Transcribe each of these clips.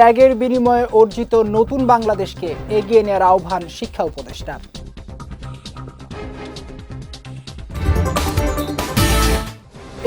ত্যাগের বিনিময়ে অর্জিত নতুন বাংলাদেশকে এগিয়ে নেওয়ার আহ্বান শিক্ষা উপদেষ্টা।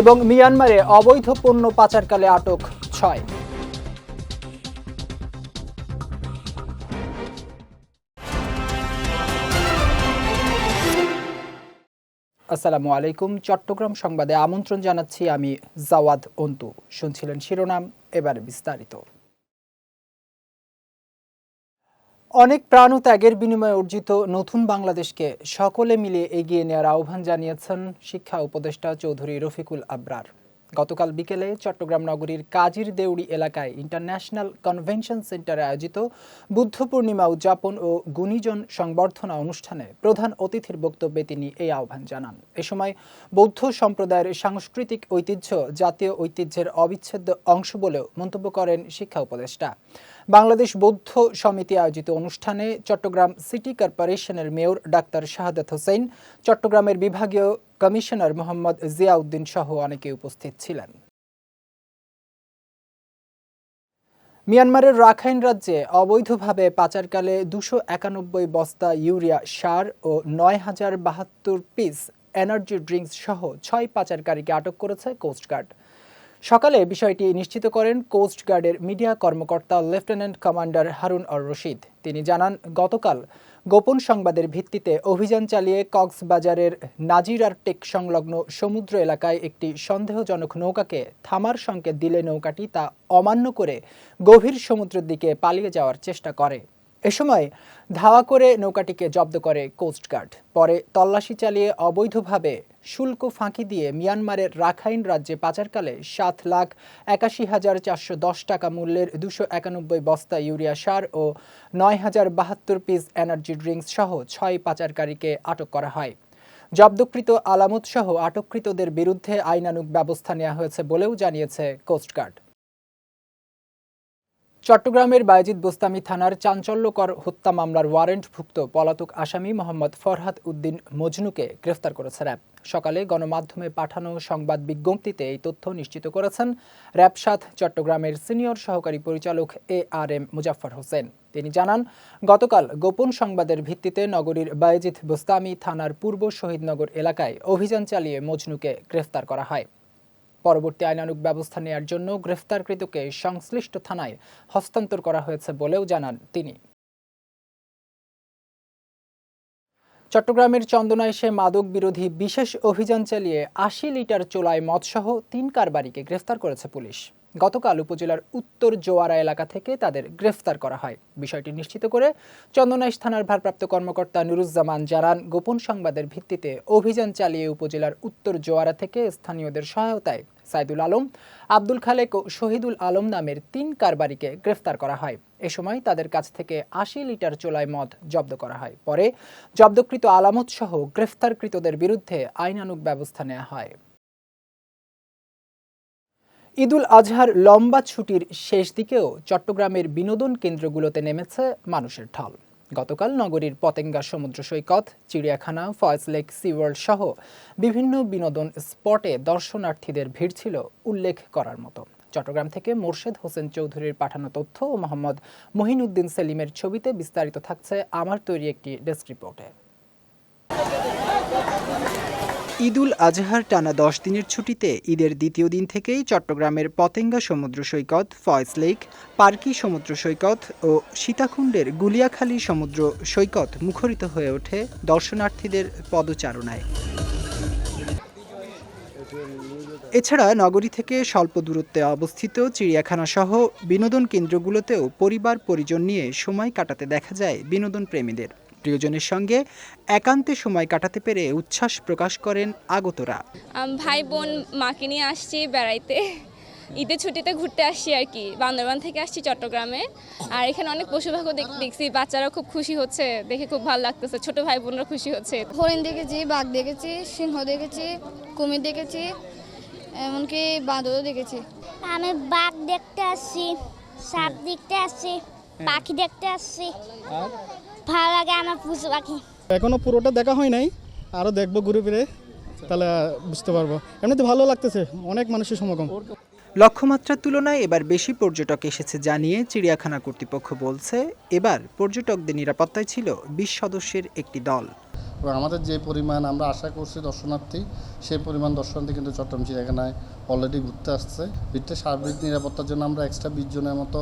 এবং মিয়ানমারে অবৈধ পণ্য পাচারকালে আটক ছয়। আসসালামু আলাইকুম। চট্টগ্রাম সংবাদে আমন্ত্রণ জানাচ্ছি আমি জাওয়াদ অন্তু। শুনছিলেন শিরোনাম, এবারে বিস্তারিত। অনেক প্রাণ ও ত্যাগের বিনিময়ে অর্জিত নতুন বাংলাদেশকে সকলে মিলে এগিয়ে নেওয়ার আহ্বান জানিয়েছেন শিক্ষা উপদেষ্টা চৌধুরী রফিকুল আবরার। গতকাল বিকেলে চট্টগ্রাম নগরীর কাজির দেউড়ি এলাকায় ইন্টারন্যাশনাল কনভেনশন সেন্টারে আয়োজিত বুদ্ধ পূর্ণিমা উদযাপন ও গুণীজন সংবর্ধনা অনুষ্ঠানে প্রধান অতিথির বক্তব্যে তিনি এই আহ্বান জানান। এ সময় বৌদ্ধ সম্প্রদায়ের সাংস্কৃতিক ঐতিহ্য, জাতীয় ঐতিহ্যের অবিচ্ছেদ্য অংশ বলেও মন্তব্য করেন শিক্ষা উপদেষ্টা। বাংলাদেশ বৌদ্ধ সমিতি আয়োজিত অনুষ্ঠানে চট্টগ্রাম সিটি কর্পোরেশনের মেয়র ডাক্তার শাহাদাত হোসেন, চট্টগ্রামের বিভাগীয় কমিশনার মোহাম্মদ জিয়াউদ্দিন সহ অনেকে উপস্থিত ছিলেন। মিয়ানমারের রাখাইন রাজ্যে অবৈধভাবে পাচারকালে দুশো একানব্বই বস্তা ইউরিয়া সার ও নয় হাজার বাহাত্তর পিস এনার্জি ড্রিঙ্কস সহ ছয় পাচারকারীকে আটক করেছে কোস্টগার্ড সকালে বিষয়টি নিশ্চিত করেন কোস্ট গার্ডের মিডিয়া কর্মকর্তা lieutenant commander Harun or Rashid. তিনি জানান, গতকাল গোপন সংবাদের ভিত্তিতে অভিযান চালিয়ে কক্সবাজারের নাজিরার টেক সংলগ্ন সমুদ্র এলাকায় একটি সন্দেহজনক নৌকাকে থামার সংকেত দিলে নৌকাটি তা অমান্য করে গভীর সমুদ্রের দিকে পালিয়ে যাওয়ার চেষ্টা করে। এ সময় ধাওয়া করে নৌকাটিকে জব্দ করে কোস্টগার্ড পরে তল্লাশি চালিয়ে অবৈধভাবে শুল্ক ফাঁকি দিয়ে মিয়ানমারের রাখাইন রাজ্যে পাচারকালে সাত লাখ একাশি হাজার চারশো দশ টাকা মূল্যের দুশো একানব্বই বস্তা ইউরিয়া সার ও নয় হাজার বাহাত্তর পিস এনার্জি ড্রিঙ্কস সহ ছয় পাচারকারীকে আটক করা হয়। জব্দকৃত আলামত সহ আটককৃতদের বিরুদ্ধে আইনানুগ ব্যবস্থা নেওয়া হয়েছে বলেও জানিয়েছে কোস্টগার্ড চট্টগ্রামের বায়েজিদ বোস্তামি থানার চাঞ্চল্যকর হত্যা মামলার ওয়ারেন্টভুক্ত পলাতক আসামি মোহাম্মদ ফরহাদ উদ্দিন মজনুকে গ্রেফতার করেছে র্যাব। সকালে গণমাধ্যমে পাঠানো সংবাদ বিজ্ঞপ্তিতে এই তথ্য নিশ্চিত করেছেন র্যাব সাত চট্টগ্রামের সিনিয়র সহকারী পরিচালক A R M Muzaffar Hossain. তিনি জানান, গতকাল গোপন সংবাদের ভিত্তিতে নগরীর বায়েজিদ বোস্তামি থানার পূর্ব শহীদনগর এলাকায় অভিযান চালিয়ে মজনুকে গ্রেফতার করা হয়। পরবর্তী আইনানুক ব্যবস্থা নেয়ার জন্য গ্রেফতারকৃতকে সংশ্লিষ্ট থানায় হস্তান্তর করা হয়েছে বলেও জানান তিনি। চট্টগ্রামের চন্দনায় সে মাদক বিরোধী বিশেষ অভিযান চালিয়ে আশি লিটার চোলায় মদসহ তিন কারবারিকে গ্রেফতার করেছে পুলিশ। গতকাল উপজেলার উত্তর জোয়ারা এলাকা থেকে তাদের গ্রেফতার করা হয়। বিষয়টি নিশ্চিত করে চন্দনাইশ থানার ভারপ্রাপ্ত কর্মকর্তা নুরুজ্জামান জানান, গোপন সংবাদের ভিত্তিতে অভিযান চালিয়ে উপজেলার উত্তর জোয়ারা থেকে স্থানীয়দের সহায়তায় সাইদুল আলম, আব্দুল খালেক ও শহীদুল আলম নামের তিন কারবারিকে গ্রেফতার করা হয়। এ সময় তাদের কাছ থেকে আশি লিটার চোলায় মদ জব্দ করা হয়। পরে জব্দকৃত আলামত সহ গ্রেফতারকৃতদের বিরুদ্ধে আইনানুগ ব্যবস্থা নেওয়া হয়। ঈদুল আজহার লম্বা ছুটির শেষ দিকেও চট্টগ্রামের বিনোদন কেন্দ্রগুলোতে নেমেছে মানুষের ঢল। গতকাল নগরীর পতেঙ্গা সমুদ্র সৈকত, চিড়িয়াখানা, ফয়েজ লেক, সিওয়ার্ল্ড সহ বিভিন্ন বিনোদন স্পটে দর্শনার্থীদের ভিড় ছিল উল্লেখ করার মতো। চট্টগ্রাম থেকে মোর্শেদ হোসেন চৌধুরীর পাঠানো তথ্য ও মোহাম্মদ মহিনুদ্দিন সেলিমের ছবিতে বিস্তারিত থাকছে আমার তৈরি একটি ডেস্ক রিপোর্টে। ঈদুল আজহার টানা দশ দিনের ছুটিতে ঈদের দ্বিতীয় দিন থেকেই চট্টগ্রামের পতেঙ্গা সমুদ্র সৈকত, ফয়েজ লেক, পার্কি সমুদ্র সৈকত ও সীতাকুণ্ডের গুলিয়াখালী সমুদ্র সৈকত মুখরিত হয়ে ওঠে দর্শনার্থীদের পদচারণায়। এছাড়া নগরী থেকে স্বল্প দূরত্বে অবস্থিত চিড়িয়াখানা সহ বিনোদন কেন্দ্রগুলোতেও পরিবার পরিজন নিয়ে সময় কাটাতে দেখা যায় বিনোদন প্রেমীদের প্রিয়জনের সঙ্গে একান্তে সময় কাটাতে পেরে উচ্ছ্বাস প্রকাশ করেন আগতরা। ভাই বোন মাকে নিয়ে আসছি বেড়াইতে। ঈদের ছুটিতে ঘুরতে আসছি আর কি। বান্দরবান থেকে আসছি চট্টগ্রামে। আর এখানে অনেক পশু পাখি দেখ- দেখছি বাচ্চারা খুব খুশি হচ্ছে। দেখে খুব ভালো লাগতেছে। ছোট ভাই বোনরা খুশি হচ্ছে। হরিণ দেখেছি বাঘ দেখেছি সিংহ দেখেছি কুমির দেখেছি এমনকি বাঁদরও দেখেছি। আমি বাঘ দেখতে আসছি সাপ দেখতে আসছি পাখি দেখতে আসছি। ভালো লাগে আমার পশু পাখি এখনও পুরোটা দেখা হয় নাই আরও দেখব ঘুরে ফিরে তাহলে বুঝতে পারব। এমনিতে ভালো লাগতেছে অনেক মানুষের সমাগম। লক্ষ্যমাত্রার তুলনায় এবার বেশি পর্যটক এসেছে জানিয়ে চিড়িয়াখানা কর্তৃপক্ষ বলছে এবার পর্যটকদের নিরাপত্তায় ছিল বিশ সদস্যের একটি দল। এবং আমাদের যে পরিমাণ আমরা আশা করছি দর্শনার্থী সেই পরিমাণ দর্শনার্থী কিন্তু চট্টগ্রাম চিড়িয়াখানায় অলরেডি ঘুরতে আসছে। ভিতরে সার্বিক নিরাপত্তার জন্য আমরা এক্সট্রা বিশ জনের মতো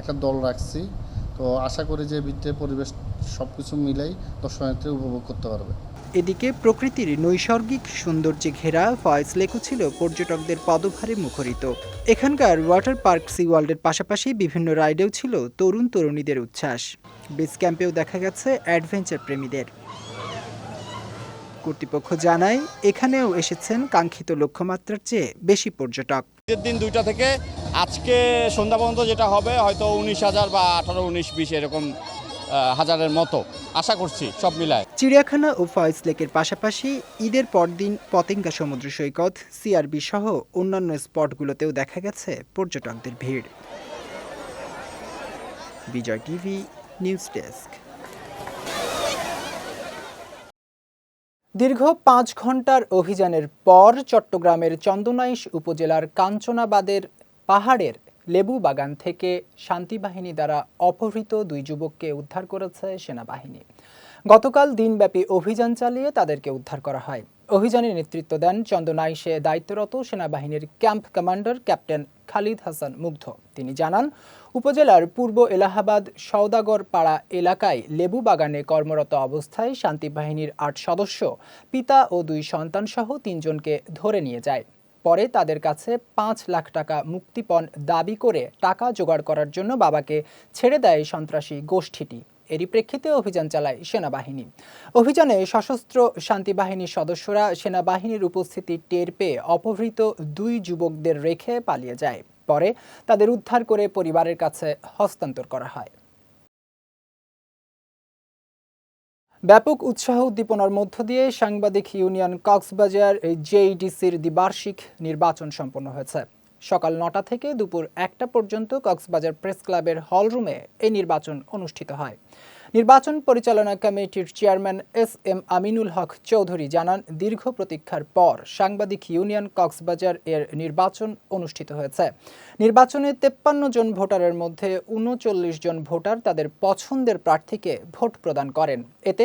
একটা দল রাখছি। তো আশা করি যে ভিতরে পরিবেশ সব কিছু মিলেই দর্শনার্থী উপভোগ করতে পারবে। এদিকে প্রকৃতির নৈসর্গিক সৌন্দর্যে ঘেরা ফয়েজ লেকও ছিল পর্যটকদের পদভারে মুখরিত। এখানকার ওয়াটার পার্ক সি ওয়ার্ল্ডের পাশাপাশি বিভিন্ন রাইডেও ছিল তরুণ তরুণীদের উচ্ছ্বাস। বেস ক্যাম্পেও দেখা গেছে অ্যাডভেঞ্চার প্রেমীদের। কর্তৃপক্ষ জানায় এখানেও এসেছেন কাঙ্ক্ষিত লক্ষ্যমাত্রার চেয়ে বেশি পর্যটক। ঈদের দিন দুইটা থেকে আজকে সন্ধ্যা পর্যন্ত যেটা হবে হয়তো উনিশ হাজার বা আঠারো উনিশ বিশ এরকম হাজারের মতো। আশা করছি সব মিলায়। চিড়িয়াখানা ও ফয়েজ লেকের পাশাপাশি ঈদের পরদিন পতেঙ্গা সমুদ্র সৈকত, সিআরবি সহ অন্যান্য স্পটগুলোতেও দেখা গেছে পর্যটকদের ভিড়। Bijoy TV, news desk. দীর্ঘ পাঁচ ঘণ্টার অভিযানের পর চট্টগ্রামের চন্দনাইশ উপজেলার কাঞ্চনাবাদের পাহাড়ের লেবু বাগান থেকে শান্তিবাহিনী দ্বারা অপহৃত দুই যুবককে উদ্ধার করেছে সেনাবাহিনী। গতকাল দিনব্যাপী অভিযান চালিয়ে তাদেরকে উদ্ধার করা হয়। অভিযানে নেতৃত্ব দেন চন্দনাইশে দায়িত্বরত সেনাবাহিনীর camp commander captain Khalid Hasan Mugdho. তিনি জানান, উপজেলার পূর্ব এলাহাবাদ সওদাগর পাড়া এলাকায় লেবু বাগানে কর্মরত অবস্থায় শান্তিবাহিনীর আট সদস্য, পিতা ও দুই সন্তানসহ তিনজনকে ধরে নিয়ে যায়। পরে তাদের কাছে পাঁচ লাখ টাকা মুক্তিপণ দাবি করে টাকা জোগাড় করার জন্য বাবাকে ছেড়ে দেয় সন্ত্রাসী গোষ্ঠীটি। এরই প্রেক্ষিতে অভিযান চালায় সেনাবাহিনী। অভিযানে সশস্ত্র শান্তিবাহিনীর সদস্যরা সেনাবাহিনীর উপস্থিতি টের পেয়ে অপহৃত দুই যুবকদের রেখে পালিয়ে যায়। পরে তাদের উদ্ধার করে পরিবারের কাছে হস্তান্তর করা হয়। ব্যাপক উৎসাহ উদ্দীপনার মধ্য দিয়ে সাংবাদিক ইউনিয়ন কক্সবাজার জেইডিসির দ্বিবার্ষিক নির্বাচন সম্পন্ন হয়েছে। সকাল নটা থেকে দুপুর একটা পর্যন্ত কক্সবাজার প্রেস ক্লাবের হলরুমে এই নির্বাচন অনুষ্ঠিত হয়। নির্বাচন পরিচালনা কমিটির chairman S M Aminul Haque Chowdhury জানান, দীর্ঘ প্রতীক্ষার পর সাংবাদিক ইউনিয়ন কক্সবাজার এর নির্বাচন অনুষ্ঠিত হয়েছে। নির্বাচনে তেপ্পান্ন জন ভোটারের মধ্যে উনচল্লিশ জন ভোটার তাদের পছন্দের প্রার্থীকে ভোট প্রদান করেন। এতে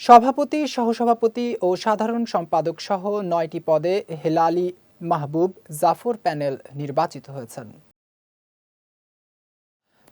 সভাপতি, সহসভাপতি ও সাধারণ সম্পাদক সহ নয়টি পদে হেলালি মাহবুব জাফর প্যানেল নির্বাচিত হয়েছেন।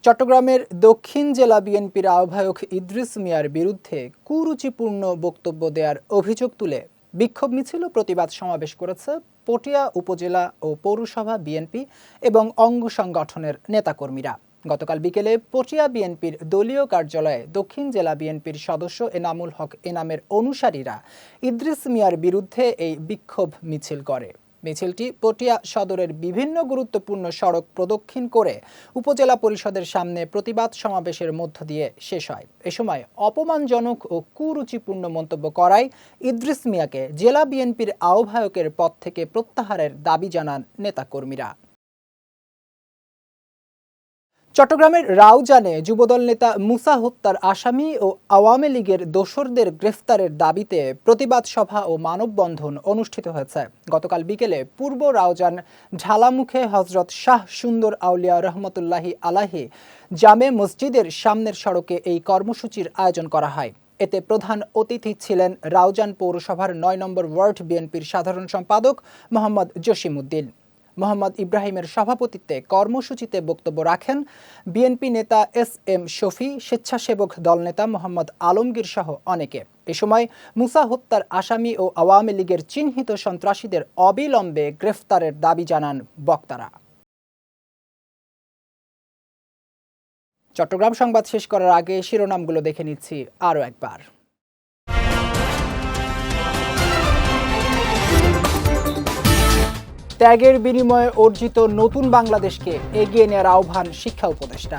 চট্টগ্রামের দক্ষিণ জেলা বিএনপির আহ্বায়ক ইদ্রিস মিয়ার বিরুদ্ধে কুরুচিপূর্ণ বক্তব্য দেওয়ার অভিযোগ তুলে বিক্ষোভ মিছিল প্রতিবাদ সমাবেশ করেছে পটিয়া উপজেলা ও পৌরসভা বিএনপি এবং অঙ্গ সংগঠনের নেতাকর্মীরা। গতকাল বিকেলে পটিয়া বিএনপির দলীয় কার্যালয়ে দক্ষিণ জেলা বিএনপির সদস্য এনামুল হক এনামের অনুসারীরা ইদ্রিস মিয়ার বিরুদ্ধে এই বিক্ষোভ মিছিল করে। মিছিলটি পটিয়া সদরের বিভিন্ন গুরুত্বপূর্ণ সড়ক প্রদক্ষিণ করে উপজেলা পরিষদের সামনে প্রতিবাদ সমাবেশের মধ্য দিয়ে শেষ হয়। এ সময় অপমানজনক ও কুরুচিপূর্ণ মন্তব্য করায় ইদ্রিস মিয়াকে জেলা বিএনপির আহ্বায়কের পদ থেকে প্রত্যাহারের দাবি জানান নেতাকর্মীরা। চট্টগ্রামের রাউজানে যুবদল নেতা মুসা হত্যার আসামি ও আওয়ামী লীগের দোসরদের গ্রেফতারের দাবিতে প্রতিবাদ সভা ও মানববন্ধন অনুষ্ঠিত হয়েছে। গতকাল বিকেলে পূর্ব রাউজান ঢালামুখে হজরত শাহ সুন্দর আউলিয়া রহমতুল্লাহি আলাহি জামে মসজিদের সামনের সড়কে এই কর্মসূচির আয়োজন করা হয়। এতে প্রধান অতিথি ছিলেন রাউজান পৌরসভার নয় নম্বর ওয়ার্ড বিএনপির সাধারণ সম্পাদক মোহাম্মদ জসিমউদ্দিন। মোহাম্মদ ইব্রাহিমের সভাপতিত্বে কর্মসূচিতে বক্তব্য রাখেন বিএনপি নেতা এস এম শফি, স্বেচ্ছাসেবক দলনেতা মোহাম্মদ আলমগীর সহ অনেকে। এ সময় মুসা হত্যার আসামি ও আওয়ামী লীগের চিহ্নিত সন্ত্রাসীদের অবিলম্বে গ্রেফতারের দাবি জানান বক্তারা। চট্টগ্রাম সংবাদ শেষ করার আগে শিরোনামগুলো দেখে নিচ্ছি আরও একবার। ত্যাগের বিনিময়ে অর্জিত নতুন বাংলাদেশকে এগিয়ে নেওয়ার আহ্বান শিক্ষা উপদেষ্টা।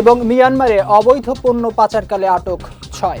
এবং মিয়ানমারে অবৈধ পণ্য পাচারকালে আটক ছয়।